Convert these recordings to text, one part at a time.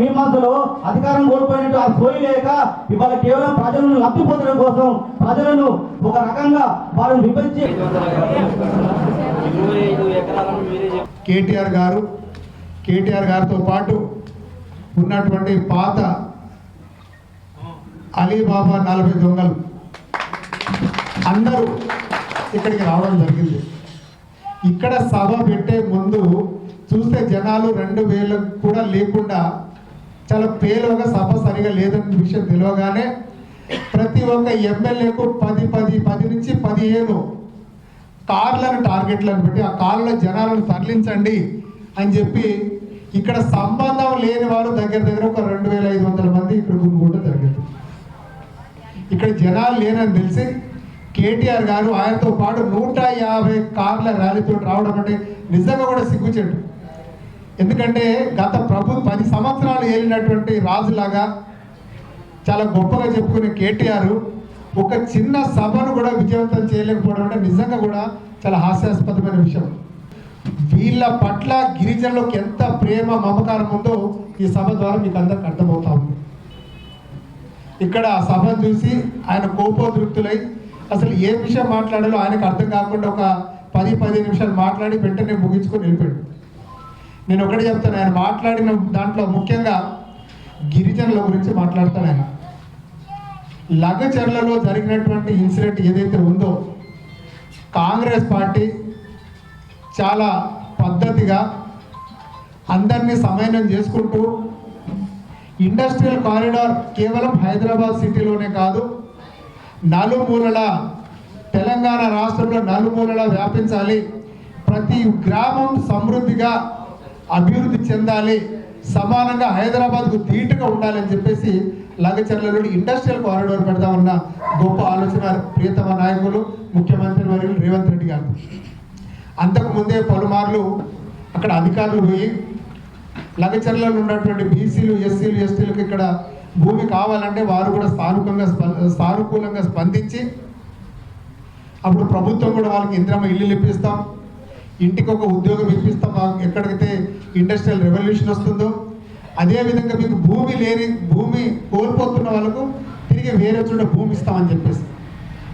మీ మధ్యలో అధికారం కోల్పోయినట్టు ఆ సోయి లేక ఇవాళ కేవలం ప్రజలను లబ్ధిపోతడం కోసం ప్రజలను ఒక రకంగా వాళ్ళని విభజించి కేటీఆర్ గారు కేటీఆర్ గారితో పాటు ఉన్నటువంటి పాత అలీబాబా నలభై దొంగలు అందరూ ఇక్కడికి రావడం జరిగింది. ఇక్కడ సభ పెట్టే ముందు చూస్తే జనాలు రెండు వేలు కూడా లేకుండా చాలా పేలుగా సభ సరిగా లేదన్న విషయం తెలియగానే ప్రతి ఒక్క ఎమ్మెల్యేకు పది పది పది నుంచి పదిహేను కార్లను టార్గెట్లను పెట్టి ఆ కార్ల జనాలను తరలించండి అని చెప్పి ఇక్కడ సంబంధం లేని వారు దగ్గర దగ్గర ఒక రెండు వేల ఐదు వందల మంది ఇక్కడ గుమ్మిగూడ జరిగింది. ఇక్కడ జనాలు లేనని తెలిసి కేటీఆర్ గారు ఆయనతో పాటు నూట యాభై కార్ల ర్యాలీతో రావడం అంటే నిజంగా కూడా సిగ్గుచెట్టు ఎందుకంటే గత ప్రభు పది సంవత్సరాలు ఏలినటువంటి రాజులాగా చాలా గొప్పగా చెప్పుకునే కేటీఆర్ ఒక చిన్న సభను కూడా విజయవంతం చేయలేకపోవడం అంటే నిజంగా కూడా చాలా హాస్యాస్పదమైన విషయం. వీళ్ళ పట్ల గిరిజనులకు ఎంత ప్రేమ మమకారం ఉందో ఈ సభ ద్వారా మీకు అందరికి అర్థమవుతా ఉంది. ఇక్కడ ఆ సభను చూసి ఆయన కోపోద్రిక్తులై అసలు ఏ విషయం మాట్లాడాలో ఆయనకు అర్థం కాకుండా ఒక పది పది నిమిషాలు మాట్లాడి వెంటనే ముగించుకొని వెళ్ళిపోయాడు. నేను ఒకటి చెప్తాను ఆయన మాట్లాడిన దాంట్లో ముఖ్యంగా గిరిజనుల గురించి మాట్లాడతాను ఆయన. లగచర్లలో జరిగినటువంటి ఇన్సిడెంట్ ఏదైతే ఉందో కాంగ్రెస్ పార్టీ చాలా పద్ధతిగా అందరినీ సమన్వయం చేసుకుంటూ ఇండస్ట్రియల్ కారిడార్ కేవలం హైదరాబాద్ సిటీలోనే కాదు నలుమూలల తెలంగాణ రాష్ట్రంలో నలుమూలల వ్యాపించాలి. ప్రతి గ్రామం సమృద్ధిగా అభివృద్ధి చెందాలి సమానంగా హైదరాబాద్కు ధీటుగా ఉండాలని చెప్పేసి లగచర్లలో ఇండస్ట్రియల్ కారిడోర్ పెడదామన్న గొప్ప ఆలోచన ప్రియతమ నాయకులు ముఖ్యమంత్రి వర్యులు రేవంత్ రెడ్డి గారు. అంతకు ముందే పలుమార్లు అక్కడ అధికారులు పోయి లగచర్లలో ఉన్నటువంటి బీసీలు ఎస్సీలు ఎస్టీలకు ఇక్కడ భూమి కావాలంటే వారు కూడా స్థానికంగా స్ప- సానుకూలంగా స్పందించి అప్పుడు ప్రభుత్వం కూడా వాళ్ళకి ఇంద్రమ ఇల్లు ఇప్పిస్తాం ఇంటికి ఒక ఉద్యోగం ఇప్పిస్తాం మాకు ఎక్కడికైతే ఇండస్ట్రియల్ రెవల్యూషన్ వస్తుందో అదేవిధంగా మీకు భూమి లేని భూమి కోల్పోతున్న వాళ్ళకు తిరిగి వేరే చోట భూమి ఇస్తామని చెప్పేసి.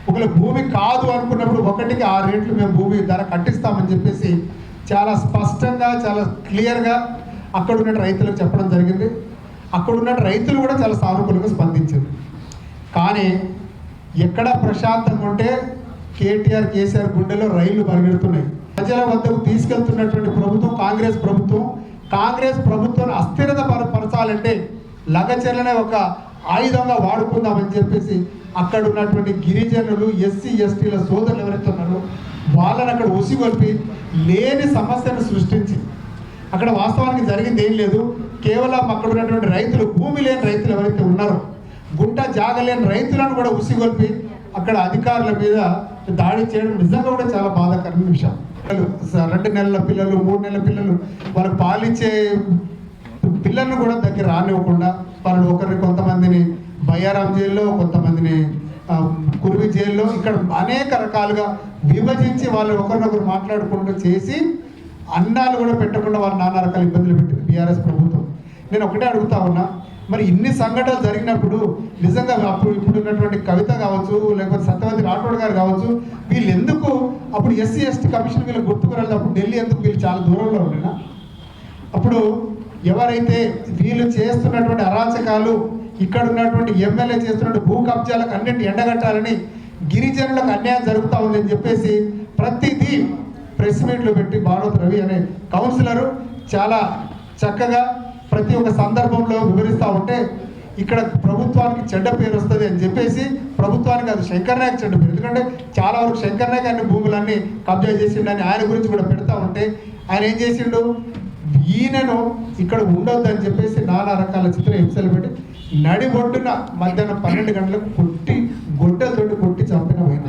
ఒకవేళ భూమి కాదు అనుకున్నప్పుడు ఒకటికి ఆ రేట్లు మేము భూమి ధర కట్టిస్తామని చెప్పేసి చాలా స్పష్టంగా చాలా క్లియర్గా అక్కడ ఉన్న రైతులకు చెప్పడం జరిగింది. అక్కడ ఉన్న రైతులు కూడా చాలా సానుకూలంగా స్పందించారు. కానీ ఎక్కడ ప్రశాంతంగా ఉంటే కేటీఆర్ కేసీఆర్ గుండెలో రైళ్ళు పరిగెడుతున్నాయి. ప్రజల వద్దకు తీసుకెళ్తున్నటువంటి ప్రభుత్వం కాంగ్రెస్ ప్రభుత్వం. కాంగ్రెస్ ప్రభుత్వాన్ని అస్థిరత పరచాలంటే లగచర్లనే ఒక ఆయుధంగా వాడుకుందామని చెప్పేసి అక్కడ ఉన్నటువంటి గిరిజనులు ఎస్సీ ఎస్టీల సోదరులు ఎవరైతే ఉన్నారో వాళ్ళని అక్కడ ఉసిగొల్పి లేని సమస్యను సృష్టించి అక్కడ వాస్తవానికి జరిగింది ఏం లేదు. కేవలం అక్కడ ఉన్నటువంటి రైతులు భూమి లేని రైతులు ఎవరైతే ఉన్నారో గుంట జాగలేని రైతులను కూడా ఉసిగొల్పి అక్కడ అధికారుల మీద దాడి చేయడం నిజంగా కూడా చాలా బాధాకరమైన విషయం. రెండు నెలల పిల్లలు మూడు నెలల పిల్లలు వాళ్ళకి పాలిచ్చే పిల్లల్ని కూడా దగ్గర రానివ్వకుండా వాళ్ళు ఒకరిని కొంతమందిని బయ్యారాం జైల్లో కొంతమందిని కురివి జైల్లో ఇక్కడ అనేక రకాలుగా విభజించి వాళ్ళు ఒకరినొకరు మాట్లాడుకుంటూ చేసి అన్నాలు కూడా పెట్టకుండా వాళ్ళు నానా రకాల ఇబ్బందులు పెట్టింది బీఆర్ఎస్ ప్రభుత్వం. నేను ఒకటే అడుగుతా ఉన్నా మరి ఇన్ని సంఘటనలు జరిగినప్పుడు నిజంగా అప్పుడు ఇప్పుడు ఉన్నటువంటి కవిత కావచ్చు లేకపోతే సత్యవతి రాఠోడ్ గారు కావచ్చు వీళ్ళు ఎందుకు అప్పుడు ఎస్సీ ఎస్టీ కమిషన్ వీళ్ళు గుర్తుకు అప్పుడు ఢిల్లీ ఎందుకు వీళ్ళు చాలా దూరంలో ఉండినా? అప్పుడు ఎవరైతే వీళ్ళు చేస్తున్నటువంటి అరాచకాలు ఇక్కడ ఉన్నటువంటి ఎమ్మెల్యే చేస్తున్నటువంటి భూ కబ్జాలకు అన్నింటి ఎండగట్టాలని గిరిజనులకు అన్యాయం జరుగుతూ ఉందని చెప్పేసి ప్రతిదీ ప్రెస్ మీట్లు పెట్టి భారత్ రవి అనే కౌన్సిలరు చాలా చక్కగా ప్రతి ఒక్క సందర్భంలో వివరిస్తూ ఉంటే ఇక్కడ ప్రభుత్వానికి చెడ్డ పేరు వస్తుంది అని చెప్పేసి ప్రభుత్వానికి అది శంకర్ నాయక్ చెడ్డ పేరు. ఎందుకంటే చాలా వరకు శంకర్ నాయక్ అన్ని భూములన్నీ కబ్జా చేసిండని ఆయన గురించి కూడా పెడతా ఉంటే ఆయన ఏం చేసిండు? ఈయనను ఇక్కడ ఉండొద్దని చెప్పేసి నానా రకాల చిత్ర హింసలు పెట్టి నడిబొడ్డున మధ్యాహ్నం పన్నెండు గంటలకు కొట్టి గొడ్డలతోటి కొట్టి చంపిన పోయిన.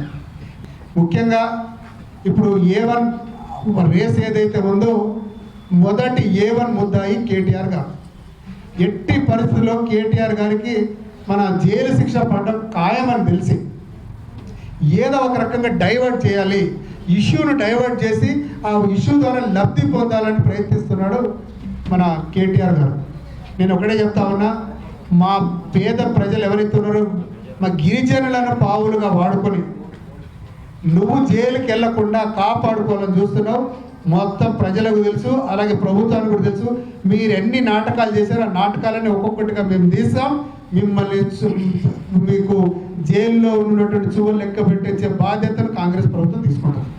ముఖ్యంగా ఇప్పుడు ఏ వన్ రేస్ ఏదైతే ఉందో మొదటి ఏ వన్ ముద్దాయి కేటీఆర్ గారు. ఎట్టి పరిస్థితుల్లో కేటీఆర్ గారికి మన జైలు శిక్ష పడడం ఖాయమని తెలిసి ఏదో ఒక రకంగా డైవర్ట్ చేయాలి ఇష్యూను డైవర్ట్ చేసి ఆ ఇష్యూ ద్వారా లబ్ధి పొందాలని ప్రయత్నిస్తున్నాడు మన కేటీఆర్ గారు. నేను ఒకటే చెప్తా ఉన్నా మా పేద ప్రజలు ఎవరైతే ఉన్నారో మా గిరిజనులను పావులుగా వాడుకొని నువ్వు జైలుకి వెళ్ళకుండా కాపాడుకోవాలని చూస్తున్నావు మొత్తం ప్రజలకు తెలుసు అలాగే ప్రభుత్వానికి కూడా తెలుసు. మీరు ఎన్ని నాటకాలు చేశారో ఆ నాటకాలని ఒక్కొక్కటిగా మేము తీస్తాం. మిమ్మల్ని మీకు జైల్లో ఉన్నటువంటి చువ్వలు లెక్క పెట్టించే బాధ్యతను కాంగ్రెస్ ప్రభుత్వం తీసుకుంటుంది.